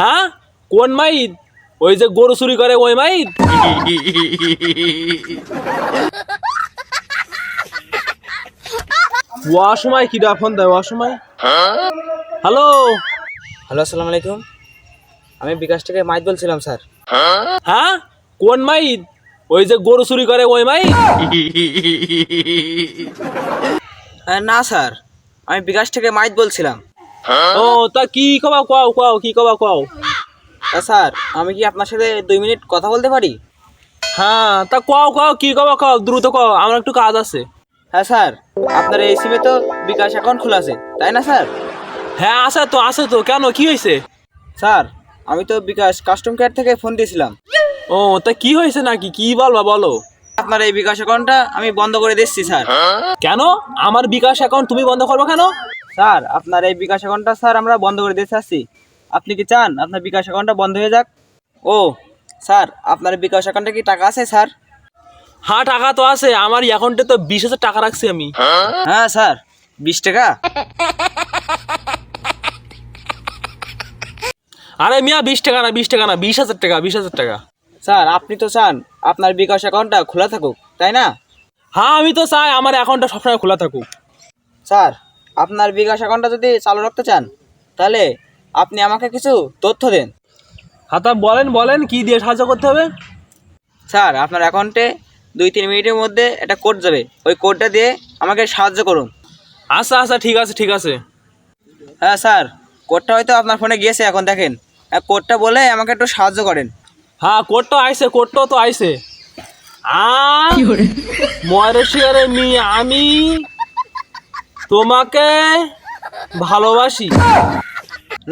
হ্যাঁ? কোন মাইদ? ওই যে গরু চুরি করে ওই মাইদ? অসময় কি ফোন দেয় অসময় হ্যালো? হ্যালো আসসালামু আলাইকুম। আমি বিকাশ থেকে মাইত বলছিলাম স্যার। হ্যাঁ? কোন মাইদ? ওই যে গরু চুরি করে ওই মাইদ? না স্যার। আমি বিকাশ থেকে মাইত বলছিলাম। ও তা কি কবা কও কও কি কবা কও স্যার আমি কি আপনার সাথে দুই মিনিট কথা বলতে পারি? হ্যাঁ তা কও কও কি কবা কও দ্রুত কও আমার একটু কাজ আছে। হ্যাঁ স্যার আপনার এই সিমে তো বিকাশ অ্যাকাউন্ট খোলা আছে তাই না স্যার? হ্যাঁ আছে তো আছে তো কেন কি হয়েছে? স্যার আমি তো বিকাশ কাস্টম কেয়ার থেকে ফোন দিয়েছিলাম। ও তা কি হয়েছে নাকি কি বলবা বলো? আপনার এই বিকাশ অ্যাকাউন্টটা আমি বন্ধ করে দিচ্ছি স্যার। কেন? আমার বিকাশ অ্যাকাউন্ট তুমি বন্ধ করবে কেন? স্যার আপনার এই বিকাশ অ্যাকাউন্টটা স্যার আমরা বন্ধ করে দিতে চাচ্ছি আপনি কি চান? আপনার বিকাশ অ্যাকাউন্টটা বন্ধ হয়ে যাক? ও স্যার আপনার বিকাশ অ্যাকাউন্টে কি টাকা আছে স্যার? হ্যাঁ টাকা তো আছে। আমার অ্যাকাউন্টে তো বিশ হাজার টাকা রাখছি আমি। হ্যাঁ স্যার বিশ টাকা। আরে মিয়া বিশ টাকা না বিশ টাকা না বিশ হাজার টাকা বিশ হাজার টাকা। স্যার আপনি তো চান আপনার বিকাশ অ্যাকাউন্টটা খোলা থাকুক তাই না? হ্যাঁ আমি তো চাই আমার অ্যাকাউন্টটা সবসময় খোলা থাকুক। স্যার আপনার বিকাশ অ্যাকাউন্টটা যদি চালু রাখতে চান তাহলে আপনি আমাকে কিছু তথ্য দেন। হ্যাঁ তা বলেন বলেন কি দিয়ে সাহায্য করতে হবে? স্যার আপনার অ্যাকাউন্টে দুই তিন মিনিটের মধ্যে একটা কোড যাবে। ওই কোডটা দিয়ে আমাকে সাহায্য করুন। আচ্ছা আচ্ছা ঠিক আছে ঠিক আছে। হ্যাঁ স্যার কোডটা হয়তো আপনার ফোনে গিয়েছে এখন দেখেন। হ্যাঁ, কোডটা বলে আমাকে একটু সাহায্য করেন। হ্যাঁ কোটটা আইছে কোটটাও তো আইছে। আ ময়ূরেশ্বরে মি আমি তোমাকে ভালোবাসি।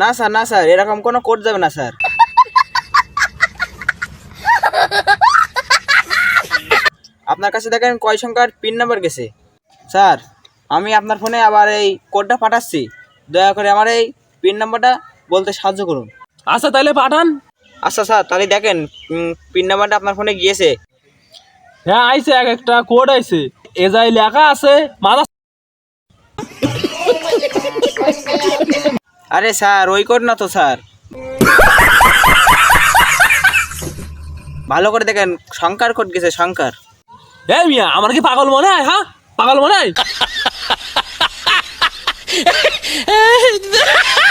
না স্যার না স্যার এরকম কোনো কোড যাবে না স্যার। আপনার কাছে দেখেন কয় সংখ্যার পিন নাম্বার গেছে। স্যার আমি আপনার ফোনে আবার এই কোডটা পাঠাচ্ছি। দয়া করে আমার এই পিন নাম্বারটা বলতে সাহায্য করুন। আচ্ছা তাহলে পাঠান। আচ্ছা স্যার তাহলে দেখেন পিন নাম্বারটা আপনার ফোনে গিয়েছে। হ্যাঁ আইছে এক একটা কোড আইছে। এ যাই লেখা আছে মাথা আরে স্যার ওই কর না তো স্যার। ভালো করে দেখেন শঙ্কার কোট গেছে শঙ্কার। এ মিয়া আমার কি পাগল মনে হয় হ্যাঁ? পাগল মনে হয়?